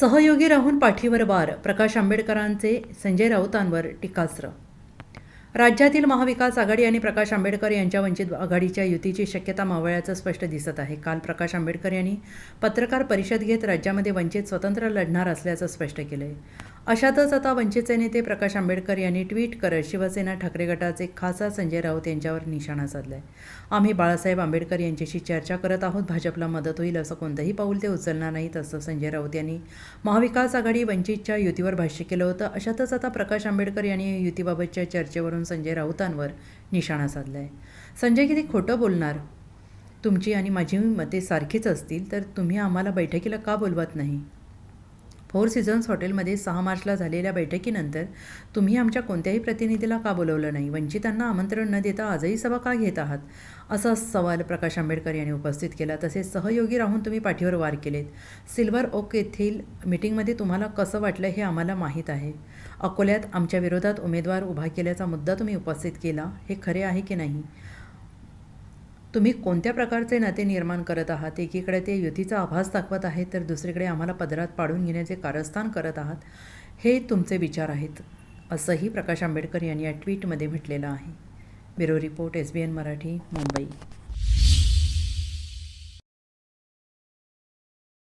सहयोगी राहून पाठीवर वार प्रकाश आंबेडकरांचे संजय राऊतांवर टीकास्त्र. राज्यातील महाविकास आघाडी आणि प्रकाश आंबेडकर यांच्या वंचित आघाडीच्या युतीची शक्यता मावळ्याचं स्पष्ट दिसत आहे. काल प्रकाश आंबेडकर यांनी पत्रकार परिषद घेत राज्यामध्ये वंचित स्वतंत्र लढणार असल्याचं स्पष्ट केलं आहे अशातच आता वंचितचे नेते प्रकाश आंबेडकर यांनी ट्विट करत शिवसेना ठाकरे गटाचे खासदार संजय राऊत यांच्यावर निशाणा साधलाय. आम्ही बाळासाहेब आंबेडकर यांच्याशी चर्चा करत आहोत. भाजपला मदत होईल असं कोणतंही पाऊल ते उचलणार नाहीत असं संजय राऊत यांनी महाविकास आघाडी वंचितच्या युतीवर भाष्य केलं होतं. अशातच आता प्रकाश आंबेडकर यांनी युतीबाबतच्या चर्चेवरून संजय राऊतांवर निशाणा साधला आहे संजय किती खोटं बोलणार? तुमची आणि माझी मते सारखीच असतील तर तुम्ही आम्हाला बैठकीला का बोलवत नाही? फोर सीझन्स हॉटेलमध्ये सहा मार्चला झालेल्या बैठकीनंतर तुम्ही आमच्या कोणत्याही प्रतिनिधीला का बोलवलं नाही? वंचितांना आमंत्रण न देता आजही सभा का घेत आहात? असा सवाल प्रकाश आंबेडकर यांनी उपस्थित केला. तसेच सहयोगी राहून तुम्ही पाठीवर वार केलेत. सिल्वर ओक येथील मिटिंगमध्ये तुम्हाला कसं वाटलं हे आम्हाला माहीत आहे. अकोल्यात आमच्या विरोधात उमेदवार उभा केल्याचा मुद्दा तुम्ही उपस्थित केला हे खरे आहे की नाही? तुम्ही कोणत्या प्रकारचे नाते निर्माण करत आहात? एकीकडे ते युतीचा आभास दाखवत आहेत तर दुसरीकडे आम्हाला पदरात पाडून घेण्याचे कारस्थान करत आहात हे तुमचे विचार आहेत असंही प्रकाश आंबेडकर यांनी या ट्विटमध्ये म्हटलेलं आहे. Bureau report S B N Marathi Mumbai.